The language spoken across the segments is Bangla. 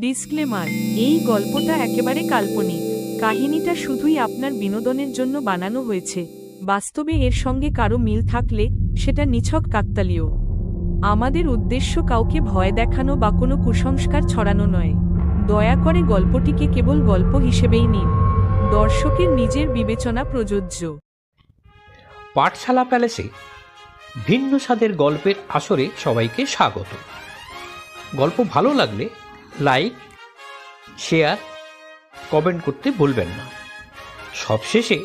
ডিসক্লেমার, এই গল্পটা একেবারে কাল্পনিক। কাহিনীটা শুধুই আপনার বিনোদনের জন্য বানানো হয়েছে। বাস্তবে এর সঙ্গে কারও মিল থাকলে সেটা নিছক কাকতালীয়। আমাদের উদ্দেশ্য কাউকে ভয় দেখানো বা কোনো কুসংস্কার ছড়ানো নয়। দয়া করে গল্পটিকে কেবল গল্প হিসেবেই নিন। দর্শকের নিজের বিবেচনা প্রযোজ্য। পাঠশালা প্যালেসে ভিন্ন স্বাদের গল্পের আসরে সবাইকে স্বাগত। গল্প ভালো লাগলে লাইক শেয়ার কমেন্ট করতে ভুলবেন না। সবশেষে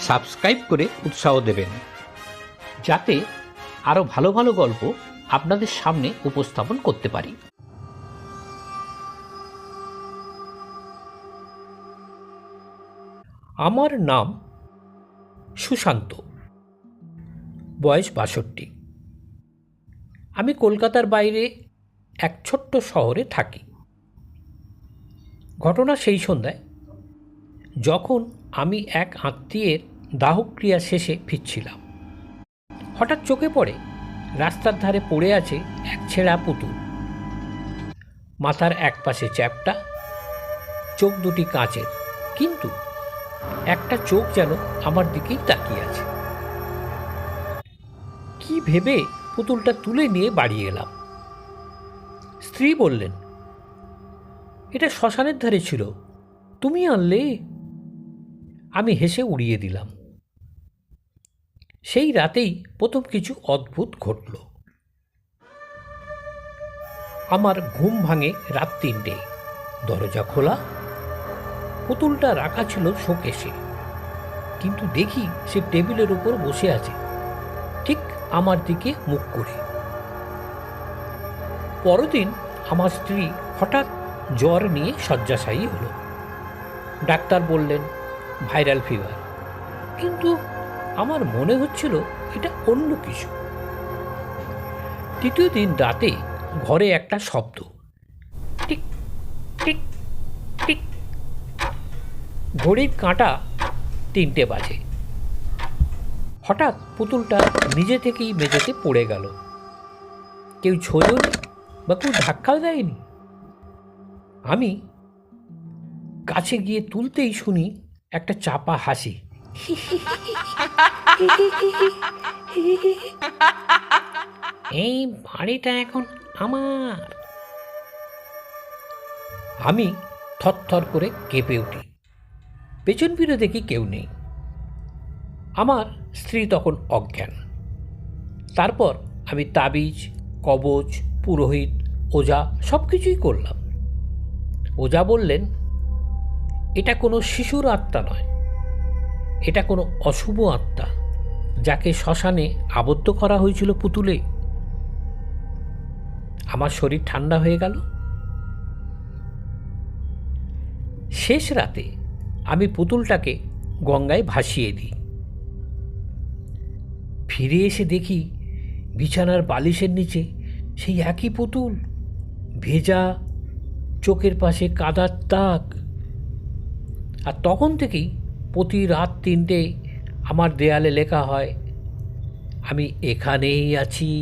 সাবস্ক্রাইব করে উৎসাহ দেবেন। যাতে আরও ভালো ভালো গল্প আপনাদের সামনে উপস্থাপন করতে পারি। আমার নাম সুশান্ত। বয়স বাষট্টি। আমি কলকাতার বাইরে এক ছোট্ট শহরে থাকি। ঘটনা সেই সন্ধ্যায়। যখন আমি এক আত্মীয়ের দাহক্রিয়া শেষে ফিরছিলাম। হঠাৎ চোখে পড়ে রাস্তার ধারে পড়ে আছে এক ছেঁড়া পুতুল। মাথার এক পাশে চ্যাপটা, চোখ দুটি কাঁচের। কিন্তু একটা চোখ যেন আমার দিকেই তাকিয়ে আছে। কি ভেবে পুতুলটা তুলে নিয়ে বাড়ি এলাম। স্ত্রী বললেন এটা শ্মশানের ধারে ছিল। তুমি আনলে? আমি হেসে উড়িয়ে দিলাম। সেই রাতেই প্রথম কিছু অদ্ভুত ঘটল। আমার ঘুম ভাঙে রাত তিনটে। দরজা খোলা। পুতুলটা রাখা ছিল শোকেশে কিন্তু দেখি সে টেবিলের উপর বসে আছে। ঠিক আমার দিকে মুখ করে। পরদিন আমার স্ত্রী হঠাৎ জ্বর নিয়ে শয্যাশায়ী হলো। ডাক্তার বললেন, ভাইরাল ফিভার কিন্তু আমার মনে হচ্ছিল এটা অন্য কিছু। তৃতীয় দিন রাতে ঘরে একটা শব্দ। টিক টিক টিক। ঘড়ির কাঁটা তিনটে বাজে। হঠাৎ পুতুলটা নিজে থেকেই মেঝেতে পড়ে গেল। কেউ ছোজনি বা কেউ ধাক্কাও দেয়নি। আমি কাছে গিয়ে তুলতেই শুনি একটা চাপা হাসি। এই বাড়িটা এখন আমার। আমি থরথর করে কেঁপে উঠি। পেছন ফিরে দেখি কেউ নেই। আমার স্ত্রী তখন অজ্ঞান। তারপর আমি তাবিজ, কবচ, পুরোহিত, ওজা সব কিছুই করলাম। ওঝা বললেন, এটা কোনো শিশুর আত্মা নয়। এটা কোনো অশুভ আত্মা, যাকে শ্মশানে আবদ্ধ করা হয়েছিল পুতুলে। আমার শরীর ঠান্ডা হয়ে গেল। শেষ রাতে আমি পুতুলটাকে গঙ্গায় ভাসিয়ে দিই। ফিরে এসে দেখি বিছানার বালিশের নিচে সেই একই পুতুল, ভেজা চোখের পাশে কাদার তাক। আর তখন থেকেই প্রতি রাত তিনটে আমার দেয়ালে লেখা হয়, আমি এখানেই আছি।